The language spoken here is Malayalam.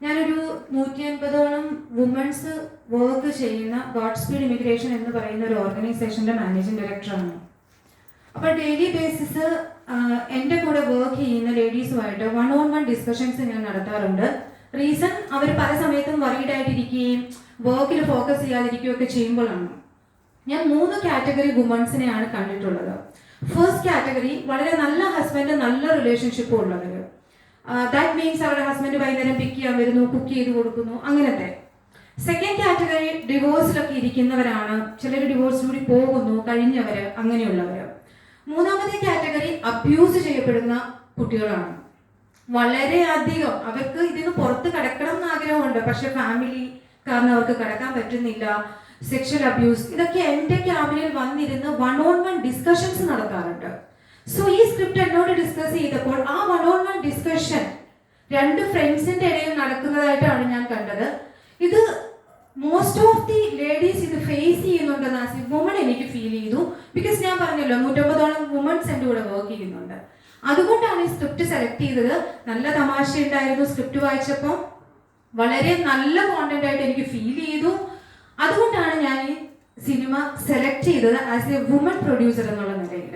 ഞാനൊരു നൂറ്റി അൻപതോളം വുമൺസ് വർക്ക് ചെയ്യുന്ന ഗോഡ് സ്പീഡ് ഇമിഗ്രേഷൻ എന്ന് പറയുന്ന ഒരു ഓർഗനൈസേഷന്റെ മാനേജിംഗ് ഡയറക്ടറാണ് അപ്പോൾ ഡെയിലി ബേസിസ് എന്റെ കൂടെ വർക്ക് ചെയ്യുന്ന ലേഡീസുമായിട്ട് വൺ ഓൺ വൺ ഡിസ്കഷൻസ് ഞാൻ നടത്താറുണ്ട്. റീസൺ അവർ പല സമയത്തും വറീഡ് ആയിട്ടിരിക്കുകയും വർക്കിൽ ഫോക്കസ് ചെയ്യാതിരിക്കുകയൊക്കെ ചെയ്യുമ്പോഴാണ്. ഞാൻ മൂന്ന് കാറ്റഗറി വുമൺസിനെയാണ് കണ്ടിട്ടുള്ളത്. ഫസ്റ്റ് കാറ്റഗറി വളരെ നല്ല ഹസ്ബൻഡ് നല്ല റിലേഷൻഷിപ്പ് ഉള്ളവർ ദാറ്റ് മീൻസ് അവരുടെ ഹസ്ബൻഡ് വൈകുന്നേരം പിക്ക് ചെയ്യാൻ വരുന്നു കുക്ക് ചെയ്ത് കൊടുക്കുന്നു അങ്ങനത്തെ. സെക്കൻഡ് കാറ്റഗറി ഡിവോഴ്സിലൊക്കെ ഇരിക്കുന്നവരാണ്. ചിലർ ഡിവോഴ്സിലൂടെ പോകുന്നു കഴിഞ്ഞവര് അങ്ങനെയുള്ളവർ മൂന്നാമത്തെ കാറ്റഗറി അബ്യൂസ് ചെയ്യപ്പെടുന്ന കുട്ടികളാണ്. വളരെയധികം. അവർക്ക് ഇതിന് പുറത്ത് കിടക്കണം എന്ന് ആഗ്രഹമുണ്ട്. പക്ഷെ ഫാമിലി കാരണം അവർക്ക് കിടക്കാൻ പറ്റുന്നില്ല. സെക്ഷൽ അബ്യൂസ് ഇതൊക്കെ എന്റെ ക്യാബിനിൽ വന്നിരുന്ന് വൺ ഓൺ വൺ ഡിസ്കഷൻസ് നടക്കാറുണ്ട് സോ ഈ സ്ക്രിപ്റ്റ് എന്നോട് ഡിസ്കസ് ചെയ്തപ്പോൾ ആ വൺ ഓൺ വൺ ഡിസ്കഷൻ രണ്ട് ഫ്രണ്ട്സിന്റെ ഇടയിൽ നടക്കുന്നതായിട്ടാണ് ഞാൻ കണ്ടത്. ഇത് മോസ്റ്റ് ഓഫ് ദി ലേഡീസ് ഇത് ഫേസ് ചെയ്യുന്നുണ്ടെന്ന് ആസ് വുമൺ എനിക്ക് ഫീൽ ചെയ്തു. ബിക്കോസ് ഞാൻ പറഞ്ഞല്ലോ നൂറ്റമ്പതോളം വുമൺസ് എന്റെ കൂടെ വർക്ക് ചെയ്യുന്നുണ്ട്. അതുകൊണ്ടാണ് ഈ സ്ക്രിപ്റ്റ് സെലക്ട് ചെയ്തത്. നല്ല തമാശ ഉണ്ടായിരുന്നു സ്ക്രിപ്റ്റ് വായിച്ചപ്പോൾ. വളരെ നല്ല കോണ്ടന്റ് ആയിട്ട് എനിക്ക് ഫീൽ ചെയ്തു. അതുകൊണ്ടാണ് ഞാൻ ഈ സിനിമ സെലക്ട് ചെയ്തത് ആസ് എ വുമൺ പ്രൊഡ്യൂസർ എന്നുള്ള നിലയിൽ